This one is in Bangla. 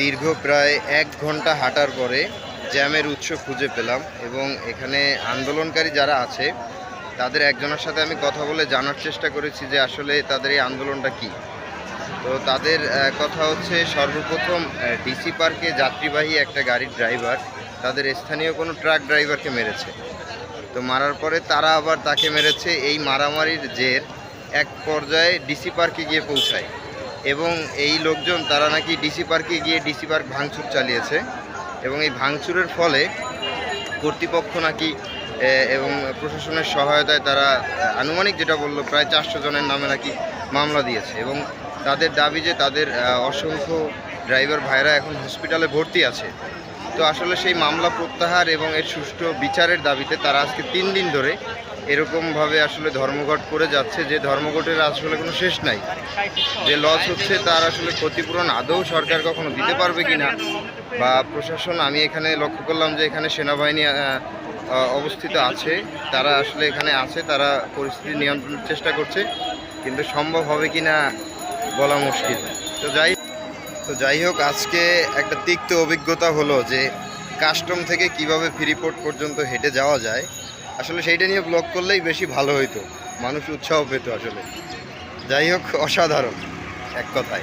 দীর্ঘ প্রায় এক ঘণ্টা হাঁটার পরে জ্যামের উৎস খুঁজে পেলাম এবং এখানে আন্দোলনকারী যারা আছে, তাদের একজনের সাথে আমি কথা বলে জানার চেষ্টা করেছি যে আসলে তাদের এই আন্দোলনটা কি। তো তাদের কথা হচ্ছে সর্বপ্রথম ডিসি পার্কে যাত্রীবাহী একটা গাড়ির ড্রাইভার তাদের স্থানীয় কোনো ট্রাক ড্রাইভারকে মেরেছে। তো মারার পরে তারা আবার তাকে মেরেছে। এই মারামারির জের এক পর্যায়ে ডিসি পার্কে গিয়ে পৌঁছায়। এবং এই লোকজন, তারা নাকি ডিসি পার্কে গিয়ে ডিসি পার্ক ভাঙচুর চালিয়েছে এবং এই ভাঙচুরের ফলে কর্তৃপক্ষ নাকি এবং প্রশাসনের সহায়তায় তারা আনুমানিক যেটা বলল, প্রায় চারশো জনের নামে নাকি মামলা দিয়েছে এবং তাদের দাবি যে তাদের অসংখ্য ড্রাইভার ভাইরা এখন হসপিটালে ভর্তি আছে। তো আসলে সেই মামলা প্রত্যাহার এবং এর সুষ্ঠু বিচারের দাবিতে তারা আজকে তিন দিন ধরে এরকমভাবে আসলে ধর্মঘট করে যাচ্ছে, যে ধর্মঘটের আসলে কোনো শেষ নাই। যে লস হচ্ছে তার আসলে ক্ষতিপূরণ আদৌ সরকার কখনো দিতে পারবে কি না বা প্রশাসন, আমি এখানে লক্ষ্য করলাম যে এখানে সেনাবাহিনী অবস্থিত আছে। তারা আসলে এখানে আছে, তারা পরিস্থিতি নিয়ন্ত্রণের চেষ্টা করছে, কিন্তু সম্ভব হবে কি না বলা মুশকিল। তো যাই তো যাই হোক, আজকে একটা তিক্ত অভিজ্ঞতা হলো যে কাস্টম থেকে কীভাবে ফ্রিপোর্ট পর্যন্ত হেঁটে যাওয়া যায়। আসলে সেইটা নিয়ে ব্লগ করলেই বেশি ভালো হইতো। মানুষ উৎসাহ পেত আসলে। যাই হোক, অসাধারণ। এক কথায়।